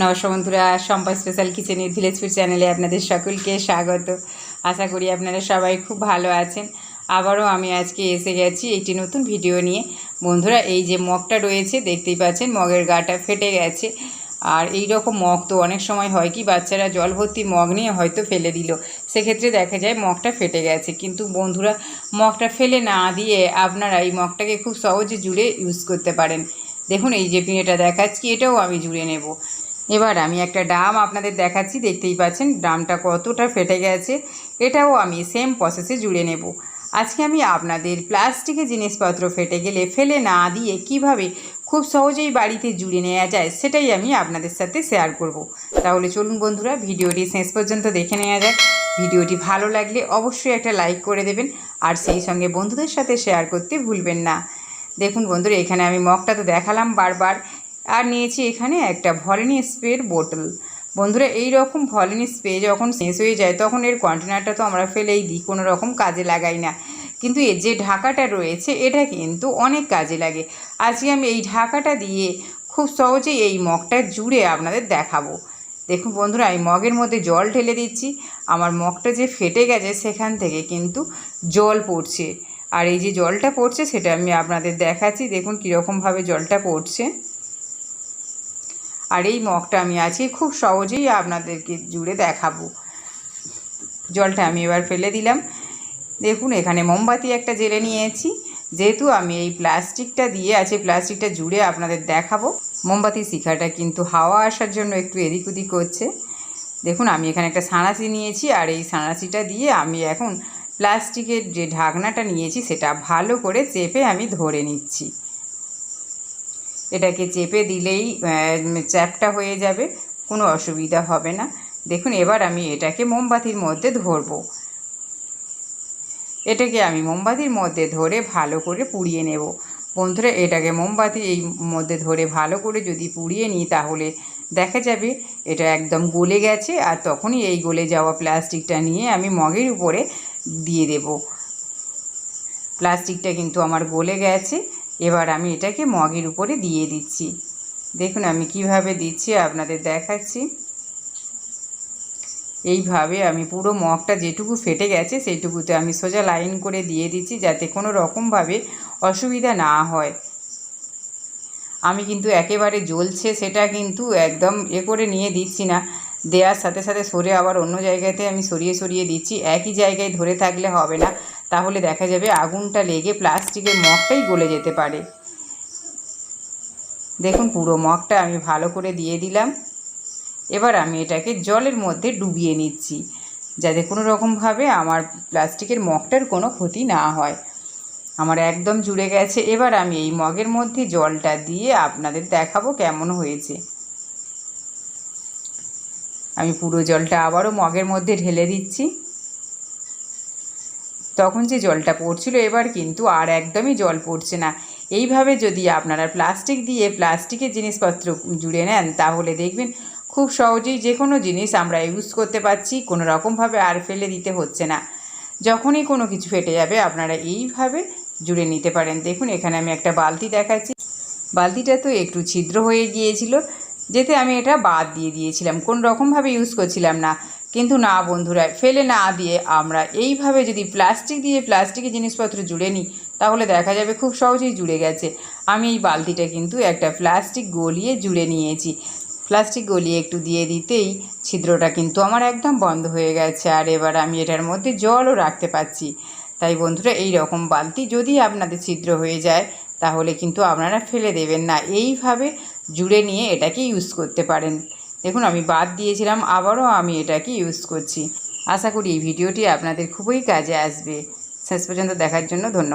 নমস্কার বন্ধুরা সম্পা স্পেশাল কিচেনের ভিলেজ ফুড চ্যানেলে আপনাদের সকলকে স্বাগত। আশা করি আপনারা সবাই খুব ভালো আছেন। আবারও আমি আজকে এসে গেছি একটি নতুন ভিডিও নিয়ে। বন্ধুরা, এই যে মগটা রয়েছে, দেখতেই পাচ্ছেন, মগের গাটা ফেটে গেছে। আর এই রকম মগ তো অনেক সময় হয় কি, বাচ্চারা জল ভর্তি মগ নিয়ে হয়তো ফেলে দিল। সেক্ষেত্রে দেখা যায় মগটা ফেটে গেছে। কিন্তু বন্ধুরা, মগটা ফেলে না দিয়ে আপনারা এই মগটাকে খুব সহজে জুড়ে ইউজ করতে পারেন। দেখুন, এই যে পিঁড়েটা দেখাচ্ছি, এটাও আমি জুড়ে নেব। এবার আমি একটা ডাম আপনাদের দেখাচ্ছি, দেখতেই পাচ্ছেন ডামটা কতটা ফেটে গেছে। এটাও আমি সেম প্রসেসে জুড়ে নেব। আজকে আমি আপনাদের প্লাস্টিকের জিনিসপত্র ফেটে গেলে ফেলে না দিয়ে কীভাবে খুব সহজেই বাড়িতে জুড়ে নেওয়া যায় সেটাই আমি আপনাদের সাথে শেয়ার করব। তাহলে চলুন বন্ধুরা, ভিডিওটি শেষ পর্যন্ত দেখে নেওয়া যাক। ভিডিওটি ভালো লাগলে অবশ্যই একটা লাইক করে দেবেন আর সেই সঙ্গে বন্ধুদের সাথে শেয়ার করতে ভুলবেন না। দেখুন বন্ধুরা, এখানে আমি মগটা তো দেখালাম বারবার। আর নিয়েছি এখানে একটা ভলিনি স্প্রের বোতল। বন্ধুরা এই রকম ভলিনি স্প্রে যখন শেষ হয়ে যায়, তখন এর কন্টেনারটা তো আমরা ফেলেই দিই কোনো রকম কাজে লাগাই না। কিন্তু এর যে ঢাকাটা রয়েছে, এটা কিন্তু অনেক কাজে লাগে। আজকে আমি এই ঢাকাটা দিয়ে খুব সহজেই এই মগটা জুড়ে আপনাদের দেখাবো। দেখুন বন্ধুরা, আমি মগের মধ্যে জল ঢেলে দিচ্ছি। আমার মগটা যে ফেটে গেছে সেখান থেকে কিন্তু জল পড়ছে। আর এই যে জলটা পড়ছে, সেটা আমি আপনাদের দেখাচ্ছি। দেখুন কীরকমভাবে জলটা পড়ছে। আর এই মগটা আমি আছি খুব সহজেই আপনাদেরকে জুড়ে দেখাবো। জলটা আমি এবার ফেলে দিলাম। দেখুন, এখানে মোমবাতি একটা জেলে নিয়েছি। যেহেতু আমি এই প্লাস্টিকটা দিয়ে আছে প্লাস্টিকটা জুড়ে আপনাদের দেখাবো। মোমবাতি শিখাটা কিন্তু হাওয়া আসার জন্য একটু এদিক ওদিক করছে দেখুন, আমি এখানে একটা সাঁড়াশি নিয়েছি আর এই সাঁড়াশিটা দিয়ে আমি এখন প্লাস্টিকের যে ঢাকনাটা নিয়েছি, সেটা ভালো করে চেপে আমি ধরে নিচ্ছি। এটাকে চেপে দিলেই চ্যাপটা হয়ে যাবে, কোনো অসুবিধা হবে না। দেখুন, এবার আমি এটাকে মোমবাতির মধ্যে ধরবো। এটাকে আমি মোমবাতির মধ্যে ধরে ভালো করে পুড়িয়ে নেব। বন্ধুরা, এটাকে মোমবাতি এই মধ্যে ধরে ভালো করে যদি পুড়িয়ে নিই, তাহলে দেখা যাবে এটা একদম গলে গেছে, আর তখনই এই গলে যাওয়া প্লাস্টিকটা নিয়ে আমি মগের উপরে দিয়ে দেব। প্লাস্টিকটা কিন্তু আমার গলে গেছে। এবার আমি এটাকে মগের উপরে দিয়ে দিচ্ছি। দেখুন, আমি কীভাবে দিচ্ছি, আপনাদের দেখাচ্ছি। এইভাবে আমি পুরো মগটা যেটুকু ফেটে গেছে, সেইটুকুতে আমি সোজা লাইন করে দিয়ে দিচ্ছি যাতে কোনো রকমভাবে অসুবিধা না হয়। আমি কিন্তু একেবারে জ্বলছে, সেটা কিন্তু একদম এ করে নিয়ে দিচ্ছি না। দেওয়ার সাথে সাথে সরে আবার অন্য জায়গাতে আমি সরিয়ে সরিয়ে দিচ্ছি। একই জায়গায় ধরে থাকলে হবে না। তাহলে দেখা যাবে আগুনটা লেগে প্লাস্টিকের মগটাই গলে যেতে পারে। দেখুন, পুরো মগটা আমি ভালো করে দিয়ে দিলাম। এবার আমি এটাকে জলের মধ্যে ডুবিয়ে নিচ্ছি, যাতে কোনো রকমভাবে আমার প্লাস্টিকের মগটার কোনো ক্ষতি না হয়। আমার একদম জুড়ে গেছে। এবার আমি এই মগের মধ্যে জলটা দিয়ে আপনাদের দেখাবো কেমন হয়েছে। আমি পুরো জলটা আবারও মগের মধ্যে ঢেলে দিচ্ছি। তখন যে জলটা পড়ছিল, এবার কিন্তু আর একদমই জল পড়ছে না। এইভাবে যদি আপনারা প্লাস্টিক দিয়ে প্লাস্টিকের জিনিসপত্র জুড়ে নেন, তাহলে দেখবেন খুব সহজেই যে কোনো জিনিস আমরা ইউজ করতে পারছি, কোনো রকমভাবে আর ফেলে দিতে হচ্ছে না। যখনই কোনো কিছু ফেটে যাবে, আপনারা এইভাবে জুড়ে নিতে পারেন। দেখুন, এখানে আমি একটা বালতি দেখাচ্ছি। বালতিটা তো একটু ছিদ্র হয়ে গিয়েছিল। যেতে আমি এটা বাদ দিয়ে দিয়েছিলাম। কোন রকমভাবে ইউজ করছিলাম না। কিন্তু না বন্ধুরা, ফেলে না দিয়ে আমরা এইভাবে যদি প্লাস্টিক দিয়ে প্লাস্টিকের জিনিসপত্র জুড়ে নিই, তাহলে দেখা যাবে খুব সহজেই জুড়ে গেছে। আমি এই বালতিটা কিন্তু একটা প্লাস্টিক গলিয়ে জুড়ে নিয়েছি। প্লাস্টিক গলিয়ে একটু দিয়ে দিতেই ছিদ্রটা কিন্তু আমার একদম বন্ধ হয়ে গেছে আর এবার আমি এটার মধ্যে জলও রাখতে পারছি। তাই বন্ধুরা, এই রকম বালতি যদি আপনাদের ছিদ্র হয়ে যায়, তাহলে কিন্তু আপনারা ফেলে দেবেন না। এইভাবে জুড়ে নিয়ে এটাকে ইউজ করতে পারেন। দেখুন, আমি বাদ দিয়েছিলাম, আবারও আমি এটাকে ইউজ করছি। আশা করি এই ভিডিওটি আপনাদের খুবই কাজে আসবে। শেষ পর্যন্ত দেখার জন্য ধন্যবাদ।